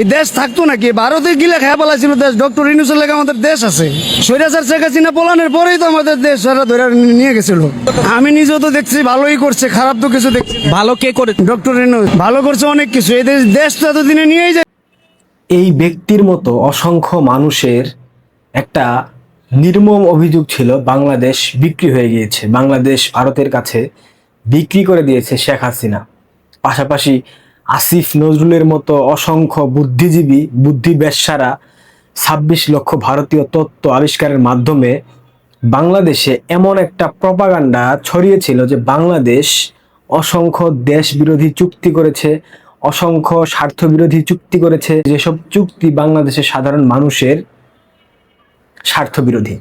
এই দেশ থাকতো নাকি? ভারতে গিলে খেয়া পালাছিল দেশ। ডক্টর ইনুসের লেগে আমাদের দেশ আছে। সৈরাচার শেখ হাসিনা পলানের পরেই তো আমাদের দেশ ওরা ধরে নিয়ে গেছিল। আমি নিজেও তো দেখছি ভালোই করছে খারাপ তো কিছু দেখছি ভালো কে করে ডক্টর ইনুস ভালো করছে অনেক কিছু। এই দেশ দেশ তো এতদিনে নিয়েই যায়। এই ব্যক্তির মতো অসংখ্য মানুষের একটা নির্মম অভিযোগ ছিল বাংলাদেশ বিক্রি হয়ে গিয়েছে। বাংলাদেশ ভারতের কাছে বিক্রি করে দিয়েছে শেখ হাসিনা। পাশাপাশি আসিফ নজরুলের মতো অসংখ্য বুদ্ধিজীবী বুদ্ধি ব্যবসারা ছাব্বিশ লক্ষ ভারতীয় তত্ত্ব আবিষ্কারের মাধ্যমে বাংলাদেশে এমন একটা প্রপাগান্ডা ছড়িয়েছিল যে বাংলাদেশ অসংখ্য দেশ বিরোধী চুক্তি করেছে, অসংখ্য স্বার্থ বিরোধী চুক্তি করেছে। যেসব চুক্তি বাংলাদেশের সাধারণ মানুষের স্বার্থ বিরোধী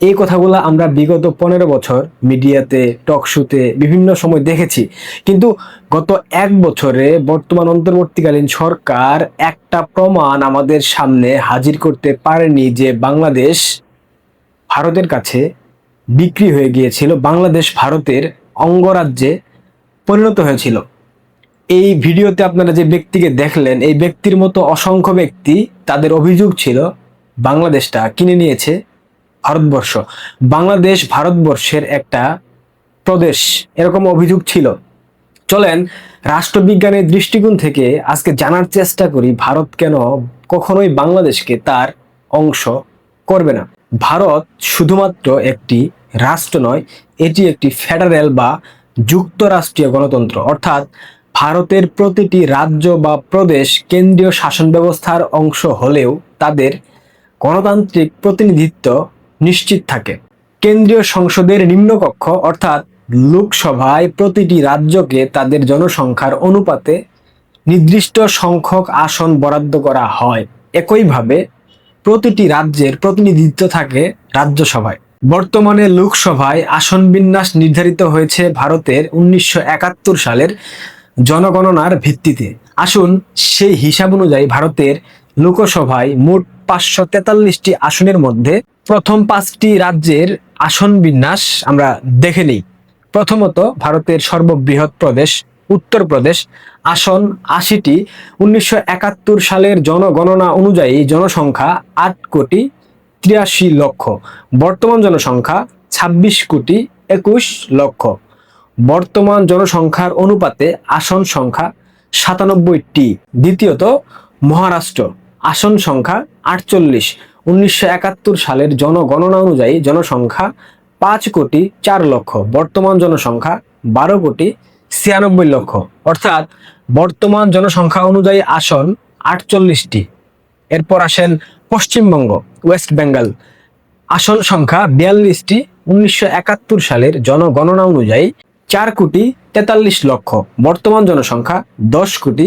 এই কথাগুলো আমরা বিগত পনেরো বছর মিডিয়াতে টক শোতে বিভিন্ন সময় দেখেছি। কিন্তু গত এক বছরে বর্তমান অন্তর্বর্তীকালীন সরকার একটা প্রমাণ আমাদের সামনে হাজির করতে পারেনি যে বাংলাদেশ ভারতের কাছে বিক্রি হয়ে গিয়েছিল, বাংলাদেশ ভারতের অঙ্গরাজ্যে পরিণত হয়েছিল। এই ভিডিওতে আপনারা যে ব্যক্তিকে দেখলেন, এই ব্যক্তির মতো অসংখ্য ব্যক্তি তাদের অভিযোগ ছিল, বাংলাদেশটা কিনে নিয়েছে। ভারতবর্ষ। বাংলাদেশ ভারতবর্ষের একটা প্রদেশ। এরকম অভিযোগ ছিল। চলেন, রাষ্ট্রবিজ্ঞানের দৃষ্টিকোণ থেকে আজকে জানার চেষ্টা করি, ভারত কেন কখনোই বাংলাদেশকে তার অংশ করবে না। ভারত শুধুমাত্র একটি রাষ্ট্র নয়, এটি একটি ফেডারেল বা যুক্তরাষ্ট্রীয় গণতন্ত্র। অর্থাৎ ভারতের প্রতিটি রাজ্য বা প্রদেশ কেন্দ্রীয় শাসন ব্যবস্থার অংশ হলেও তাদের গণতান্ত্রিক প্রতিনিধিত্ব নিশ্চিত থাকে। কেন্দ্রীয় সংসদের নিম্নকক্ষ, অর্থাৎ লোকসভায় প্রতিটি রাজ্যকে তাদের জনসংখ্যার অনুপাতে নির্দিষ্ট সংখ্যক আসন বরাদ্দ করা হয়। একইভাবে প্রতিটি রাজ্যের প্রতিনিধিত্ব থাকে রাজ্যসভায়। বর্তমানে লোকসভায় আসন বিন্যাস নির্ধারিত হয়েছে ভারতের উনিশশো একাত্তর সালের জনগণনার ভিত্তিতে। আসুন সেই হিসাব অনুযায়ী ভারতের লোকসভায় মোট পাঁচশো তেতাল্লিশটি আসনের মধ্যে প্রথম পাঁচটি রাজ্যের আসন বিন্যাস আমরা দেখে নিই। প্রথমত ভারতের সর্ববৃহৎ প্রদেশ উত্তরপ্রদেশ আসন আশিটি। উনিশশো একাত্তর সালের জনগণনা অনুযায়ী জনসংখ্যা আট কোটি তিরাশি লক্ষ। বর্তমান জনসংখ্যা ছাব্বিশ কোটি একুশ লক্ষ। বর্তমান জনসংখ্যার অনুপাতে আসন সংখ্যা সাতানব্বইটি। দ্বিতীয়ত মহারাষ্ট্র। আসন সংখ্যা আটচল্লিশ। উনিশশো একাত্তর সালের জনগণনা অনুযায়ী জনসংখ্যা পাঁচ কোটি চার লক্ষ, বর্তমান জনসংখ্যা বারো কোটি ছিয়ানব্বই লক্ষ। অর্থাৎ বর্তমান জনসংখ্যা অনুযায়ী আসন আটচল্লিশটি। এরপর আসেন পশ্চিমবঙ্গ, ওয়েস্ট বেঙ্গল। আসন সংখ্যা বিয়াল্লিশটি। উনিশশো একাত্তর সালের জনগণনা অনুযায়ী চার কোটি তেতাল্লিশ লক্ষ, বর্তমান জনসংখ্যা দশ কোটি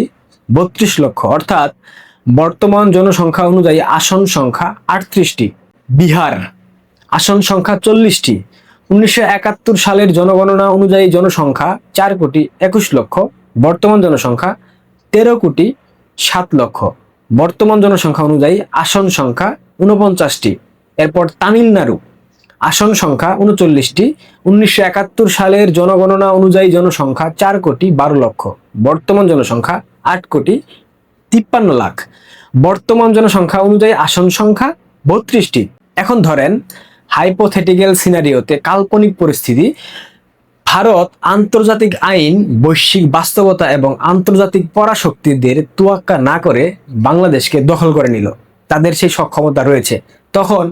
বত্রিশ লক্ষ। অর্থাৎ বর্তমান জনসংখ্যা অনুযায়ী আসন সংখ্যা আটত্রিশটি। বিহার, আসন সংখ্যা চল্লিশটি। উনিশশো একাত্তর সালের জনগণনা অনুযায়ী জনসংখ্যা চার কোটি একুশ লক্ষ, বর্তমান জনসংখ্যা তেরো কোটি সাত লক্ষ। বর্তমান জনসংখ্যা অনুযায়ী আসন সংখ্যা উনপঞ্চাশটি এরপর তামিলনাড়ু, আসন সংখ্যা উনচল্লিশটি উনিশশো একাত্তর সালের জনগণনা অনুযায়ী জনসংখ্যা চার কোটি বারো লক্ষ, বর্তমান জনসংখ্যা আট কোটি তিপ্পান্ন লাখ। বর্তমান জনসংখ্যা অনুযায়ী আসন সংখ্যা বত্রিশটি। এখন ধরেন হাইপোথেটিক্যাল সিনারিওতে কাল্পনিক পরিস্থিতি, ভারত আন্তর্জাতিক আইন, বৈশ্বিক বাস্তবতা এবং আন্তর্জাতিক পরাশক্তিদের তুয়াক্কা না করে বাংলাদেশকে দখল করে নিল। তাদের সেই সক্ষমতা রয়েছে। তখন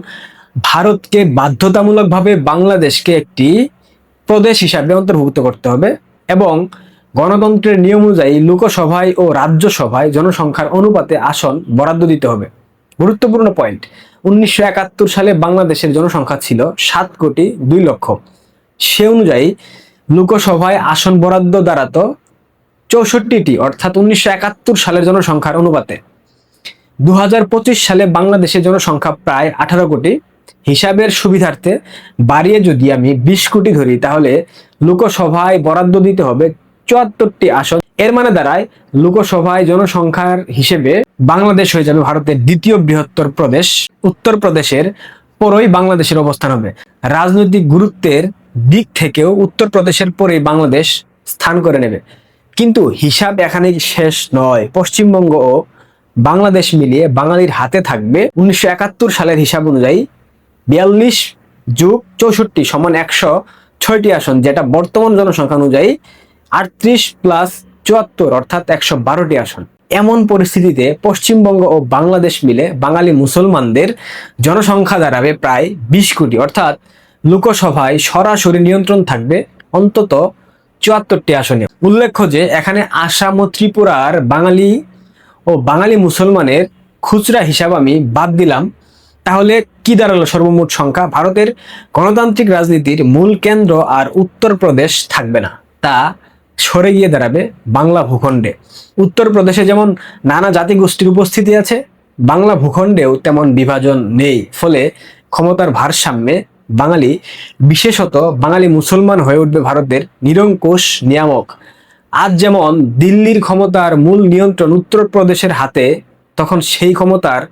ভারতকে বাধ্যতামূলকভাবে বাংলাদেশকে একটি প্রদেশ হিসাবে অন্তর্ভুক্ত করতে হবে এবং গণতন্ত্রের নিয়ম অনুযায়ী লোকসভায় ও রাজ্যসভায় জনসংখ্যার অনুপাতে আসন বরাদ্দ দিতে হবে। গুরুত্বপূর্ণ পয়েন্ট, উনিশশো একাত্তর সালে বাংলাদেশের জনসংখ্যা ছিল সাত কোটি দুই লক্ষ। সে অনুযায়ী লোকসভায় আসন বরাদ্দ দাঁড়াতো চৌষট্টিটি, অর্থাৎ উনিশশো একাত্তর সালের জনসংখ্যার অনুপাতে। দু হাজার পঁচিশ সালে বাংলাদেশের জনসংখ্যা প্রায় আঠারো কোটি। হিসাবের সুবিধার্থে বাড়িয়ে যদি আমি বিশ কোটি ধরি, তাহলে লোকসভায় বরাদ্দ দিতে হবে চুয়াত্তরটি আসন। এর মানে দাঁড়ায় লোকসভায় জনসংখ্যার হিসেবে বাংলাদেশ হয়ে যাবে ভারতের দ্বিতীয় বৃহত্তর প্রদেশ। উত্তর প্রদেশের পরই বাংলাদেশের অবস্থান হবে। রাজনৈতিক গুরুত্বের দিক থেকেও উত্তরপ্রদেশের পরেই বাংলাদেশ স্থান করে নেবে। কিন্তু হিসাব এখানে শেষ নয়। পশ্চিমবঙ্গ ও বাংলাদেশ মিলিয়ে বাঙালির হাতে থাকবে উনিশশো একাত্তর সালের হিসাব অনুযায়ী বিয়াল্লিশ যুগ চৌষট্টি সমান একশো ছয়টি আসন, যেটা বর্তমান জনসংখ্যা অনুযায়ী আটত্রিশ প্লাস চুয়াত্তর, অর্থাৎ একশো বারোটি আসন। এমন পরিস্থিতিতে পশ্চিমবঙ্গ ও বাংলাদেশ মিলে বাঙালি মুসলমানদের জনসংখ্যা দাঁড়াবে প্রায় বিশ কোটি। অর্থাৎ লোকসভায় সরাসরি নিয়ন্ত্রণ থাকবে অন্তত চুয়াত্তরটি আসনে। উল্লেখ্য যে, এখানে আসাম ও ত্রিপুরার বাঙালি ও বাঙালি মুসলমানের খুচরা হিসাব আমি বাদ দিলাম। তাহলে কি দাঁড়াল সর্বমোট সংখ্যা? ভারতের গণতান্ত্রিক রাজনীতির মূল কেন্দ্র আর উত্তরপ্রদেশ থাকবে না। তা সরে গিয়ে দাঁড়াবে বাংলা ভূখণ্ডে। উত্তরপ্রদেশে যেমন নানা জাতিগোষ্ঠীর উপস্থিতি আছে, বাংলা ভূখণ্ডেও তেমন বিভাজন নেই। ফলে ক্ষমতার ভারসাম্যে বাঙালি, বিশেষত বাঙালি মুসলমান হয়ে উঠবে ভারতের নিরঙ্কুশ নিয়ামক। আজ যেমন দিল্লির ক্ষমতার মূল নিয়ন্ত্রণ উত্তরপ্রদেশের হাতে, তখন সেই ক্ষমতার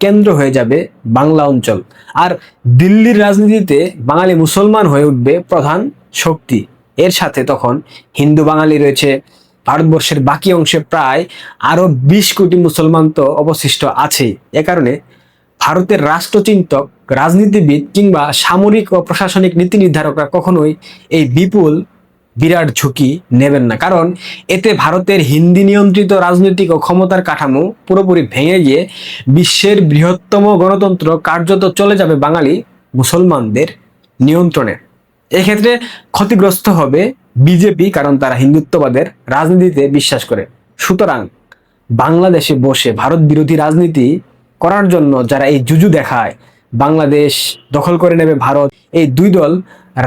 কেন্দ্র হয়ে যাবে বাংলা অঞ্চল। আর দিল্লির রাজনীতিতে বাঙালি মুসলমান হয়ে উঠবে প্রধান শক্তি। এর সাথে তখন হিন্দু বাঙালি রয়েছে। ভারতবর্ষের বাকি অংশে প্রায় আরও বিশ কোটি মুসলমান তো অবশিষ্ট আছেই। এ কারণে ভারতের রাষ্ট্রচিন্তক, রাজনীতিবিদ কিংবা সামরিক ও প্রশাসনিক নীতি নির্ধারকরা কখনোই এই বিপুল, বিরাট ঝুঁকি নেবেন না। কারণ এতে ভারতের হিন্দি নিয়ন্ত্রিত রাজনৈতিক ও ক্ষমতার কাঠামো পুরোপুরি ভেঙে গিয়ে বিশ্বের বৃহত্তম গণতন্ত্র কার্যত চলে যাবে বাঙালি মুসলমানদের নিয়ন্ত্রণে। এক্ষেত্রে ক্ষতিগ্রস্ত হবে বিজেপি কারণ তারা হিন্দুত্ববাদের রাজনীতিতে বিশ্বাস করে। সুতরাং বাংলাদেশে বসে ভারত বিরোধী রাজনীতি করার জন্য যারা এই জুজু দেখায়, বাংলাদেশ দখল করে নেবে ভারত, এই দুই দল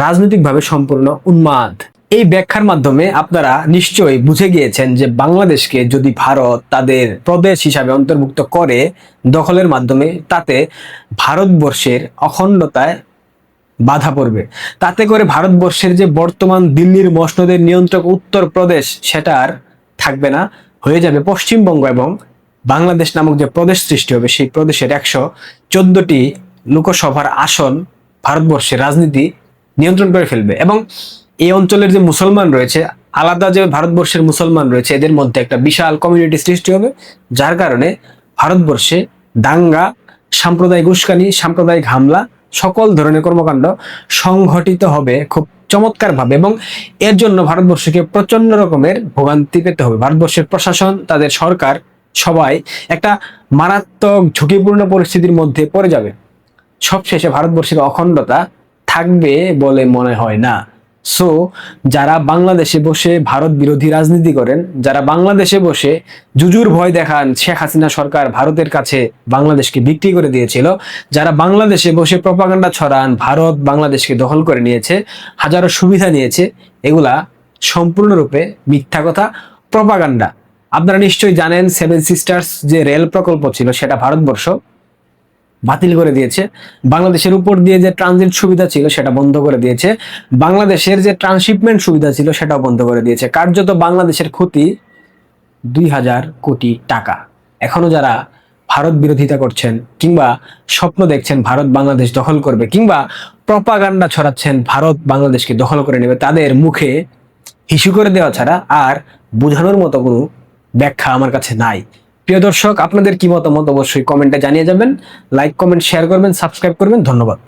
রাজনৈতিকভাবে সম্পূর্ণ উন্মাদ। এই ব্যাখ্যার মাধ্যমে আপনারা নিশ্চয়ই বুঝে গিয়েছেন যে বাংলাদেশকে যদি ভারত তাদের প্রদেশ হিসাবে অন্তর্ভুক্ত করে দখলের মাধ্যমে, তাতে ভারতবর্ষের অখণ্ডতায় বাধা পড়বে। তাতে করে ভারতবর্ষের যে বর্তমান দিল্লির মসনদের নিয়ন্ত্রক উত্তরপ্রদেশ সেটা আর থাকবে না, হয়ে যাবে পশ্চিমবঙ্গ এবং বাংলাদেশ নামক যে প্রদেশ সৃষ্টি হবে, সেই প্রদেশের একশো চোদ্দটি লোকসভার আসন ভারতবর্ষের রাজনীতি নিয়ন্ত্রণ করে ফেলবে। এবং এই অঞ্চলের যে মুসলমান রয়েছে, আলাদা যে ভারতবর্ষের মুসলমান রয়েছে, এদের মধ্যে একটা বিশাল কমিউনিটি সৃষ্টি হবে, যার কারণে ভারতবর্ষে দাঙ্গা, সাম্প্রদায়িক উস্কানি, সাম্প্রদায়িক হামলা সকল ধরনের কর্মকাণ্ড সংঘটিত হবে খুব চমৎকারভাবে এবং এর জন্য ভারতবর্ষকে প্রচণ্ড রকমের ভোগান্তি পেতে হবে। ভারতবর্ষের প্রশাসন, তাদের সরকার, সবাই একটা মারাত্মক ঝুঁকিপূর্ণ পরিস্থিতির মধ্যে পড়ে যাবে। সবশেষে ভারতবর্ষের অখণ্ডতা থাকবে বলে মনে হয় না। সো যারা বাংলাদেশে বসে ভারত বিরোধী রাজনীতি করেন, যারা বাংলাদেশে বসে জুজুর ভয় দেখান শেখ হাসিনা সরকার ভারতের কাছে বাংলাদেশকে বিক্রি করে দিয়েছিল, যারা বাংলাদেশে বসে প্রপাগান্ডা ছড়ান, ভারত বাংলাদেশকে দখল করে নিয়েছে, হাজারো সুবিধা নিয়েছে, এগুলা সম্পূর্ণরূপে মিথ্যা কথা প্রপাগান্ডা আপনারা নিশ্চয়ই জানেন সেভেন সিস্টার্স যে রেল প্রকল্প ছিল, সেটা ভারতবর্ষ বাতিল করে দিয়েছে। বাংলাদেশের উপর দিয়ে যে ট্রানজিট সুবিধা ছিল সেটা বন্ধ করে দিয়েছে। বাংলাদেশের যে ট্রান্সশিপমেন্ট সুবিধা ছিল সেটাও বন্ধ করে দিয়েছে। কার্যত বাংলাদেশের ক্ষতি দুই হাজার কোটি টাকা। এখনও যারা ভারত বিরোধিতা করছেন কিংবা স্বপ্ন দেখছেন ভারত বাংলাদেশ দখল করবে কিংবা প্রপাগান্ডা ছড়াচ্ছেন ভারত বাংলাদেশকে দখল করে নেবে, তাদের মুখে হিসু করে দেওয়া ছাড়া আর বোঝানোর মতো কোনো ব্যাখ্যা আমার কাছে নাই। প্রিয় দর্শক, আপনাদের কি মতামত? অবশ্যই কমেন্টে জানিয়ে যাবেন। লাইক কমেন্ট শেয়ার করবেন সাবস্ক্রাইব করবেন। ধন্যবাদ।